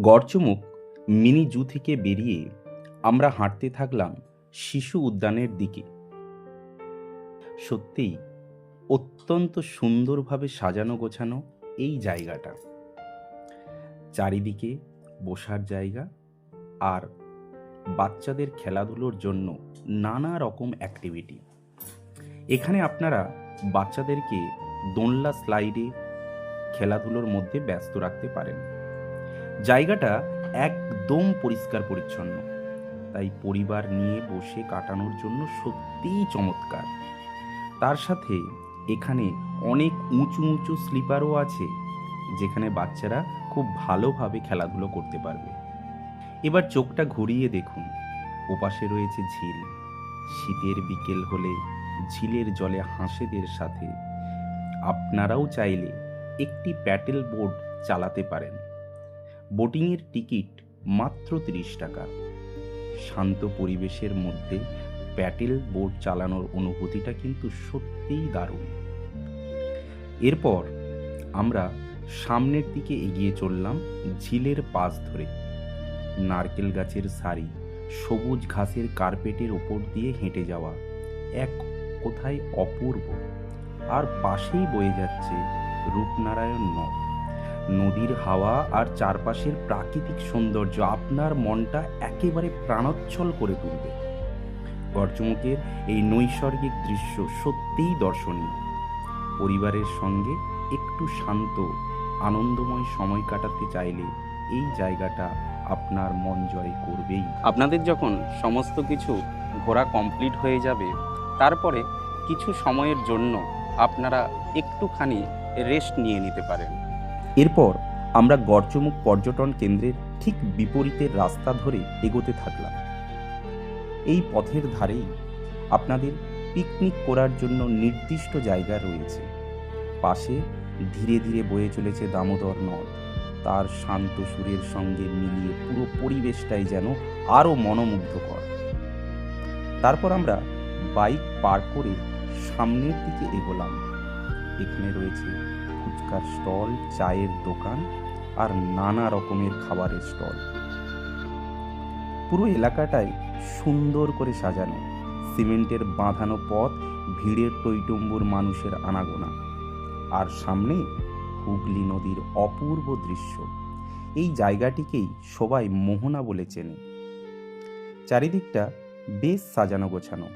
গড়চমুখ mini zoo থেকে বেরিয়ে আমরা হাঁটতে থাকলাম শিশু উদ্যানের দিকে। সত্যিই অত্যন্ত সুন্দরভাবে সাজানো গোছানো এই জায়গাটা। চারিদিকে বসার জায়গা আর বাচ্চাদের খেলাধুলোর জন্য নানা রকম অ্যাক্টিভিটি এখানে আপনারা বাচ্চাদেরকে দোলনা স্লাইডে খেলাধুলোর মধ্যে ব্যস্ত রাখতে পারেন। জায়গাটা একদম পরিষ্কার পরিচ্ছন্ন। তাই পরিবার নিয়ে বসে কাটানোর জন্য সত্যিই চমৎকার। তার সাথে এখানে অনেক উঁচু উঁচু স্লিপারও আছে, যেখানে বাচ্চারা খুব ভালোভাবে খেলাধুলো করতে পারবে। এবার চোখটা ঘুরিয়ে দেখুন, ওপাশে রয়েছে ঝিল। শীতের বিকেল হলে ঝিলের জলে হাঁসেদের সাথে। আপনারাও চাইলে একটি প্যাটেল বোর্ড চালাতে পারেন। বোটিংয়ের টিকিট মাত্র তিরিশ টাকা। শান্ত পরিবেশের মধ্যে প্যাটেল বোট চালানোর অনুভূতিটা কিন্তু সত্যিই দারুণ। এরপর আমরা সামনের দিকে এগিয়ে চললাম ঝিলের পাশ ধরে। নারকেল গাছের সারি, সবুজ ঘাসের কার্পেটের ওপর দিয়ে হেঁটে যাওয়া এক কোথায় অপূর্ব। আর পাশেই বয়ে যাচ্ছে রূপনারায়ণ নদ। নদীর হাওয়া আর চারপাশের প্রাকৃতিক সৌন্দর্য আপনার মনটা একেবারে প্রাণোচ্ছল করে তুলবে। গর্জমুখের এই নৈসর্গিক দৃশ্য সত্যিই দর্শনীয়। পরিবারের সঙ্গে একটু শান্ত, আনন্দময় সময় কাটাতে চাইলে এই জায়গাটা আপনার মন জয় করবেই। আপনাদের যখন সমস্ত কিছু ঘোরা কমপ্লিট হয়ে যাবে, তারপরে কিছু সময়ের জন্য আপনারা একটুখানি রেস্ট নিয়ে নিতে পারেন। এরপর আমরা গর্জমুখ পর্যটন কেন্দ্রের ঠিক বিপরীতের রাস্তা ধরে এগোতে থাকলাম। এই পথের ধারেই আপনাদের পিকনিক করার জন্য নির্দিষ্ট জায়গা রয়েছে। পাশে ধীরে ধীরে বয়ে চলেছে দামোদর নদ। তার শান্ত সুরের সঙ্গে মিলিয়ে পুরো পরিবেশটাই যেন আরও মনোমুগ্ধকর। তারপর আমরা বাইক পার করে সামনের দিকে এগোলাম। এখানে রয়েছে ফুচকার স্টল, চায়ের দোকান আর নানা রকমের খাবারের স্টল। পুরো এলাকাটাই সুন্দর করে সাজানো। সিমেন্টের বাঁধানো পথ, ভিড়ের টইটম্বুর মানুষের আনাগোনা। আর সামনে হুগলি নদীর অপূর্ব দৃশ্য। এই জায়গাটিকেই সবাই মোহনা বলে চেনে। চারিদিকটা বেশ সাজানো গোছানো।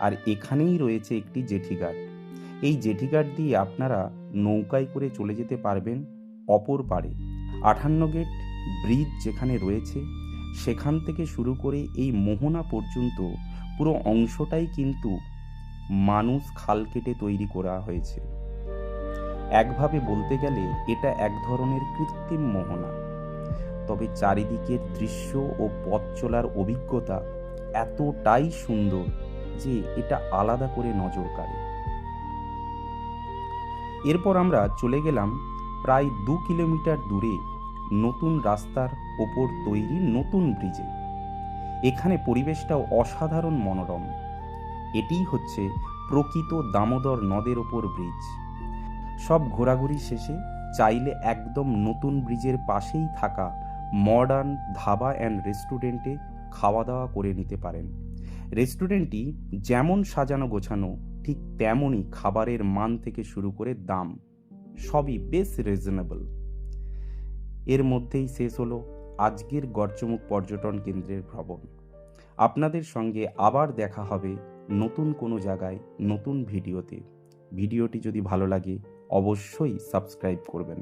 আর এখানেই রয়েছে একটি জেঠিঘাট। এই জেঠিঘাট দিয়ে আপনারা নৌকায় করে চলে যেতে পারবেন অপর পারে। আঠান্ন গেট ব্রিজ যেখানে রয়েছে, সেখান থেকে শুরু করে এই মোহনা পর্যন্ত পুরো অংশটাই কিন্তু মানুষ খাল কেটে তৈরি করা হয়েছে। একভাবে বলতে গেলে এটা এক ধরনের কৃত্রিম মোহনা। তবে চারিদিকের দৃশ্য ও পথ চলার অভিজ্ঞতা এতটাই সুন্দর যে এটা আলাদা করে নজর কাড়ে। এরপর আমরা চলে গেলাম প্রায় দু কিলোমিটার দূরে নতুন রাস্তার ওপর তৈরি নতুন ব্রিজে। এখানে পরিবেশটাও অসাধারণ মনোরম। এটিই হচ্ছে প্রকৃত দামোদর নদের ওপর ব্রিজ। সব ঘোরাঘুরি শেষে চাইলে একদম নতুন ব্রিজের পাশেই থাকা মডার্ন ধাবা অ্যান্ড রেস্টুরেন্টে খাওয়া দাওয়া করে নিতে পারেন। রেস্টুরেন্টটি যেমন সাজানো গোছানো ঠিক তেমনই খাবারের মান থেকে শুরু করে দাম সবই বেশ রিজনেবল এর মধ্যেই শেষ হল আজকের গর্জমুখ পর্যটন কেন্দ্রের ভ্রমণ। আপনাদের সঙ্গে আবার দেখা হবে নতুন কোনো জায়গায় নতুন ভিডিওতে। ভিডিওটি যদি ভালো লাগে অবশ্যই সাবস্ক্রাইব করবেন।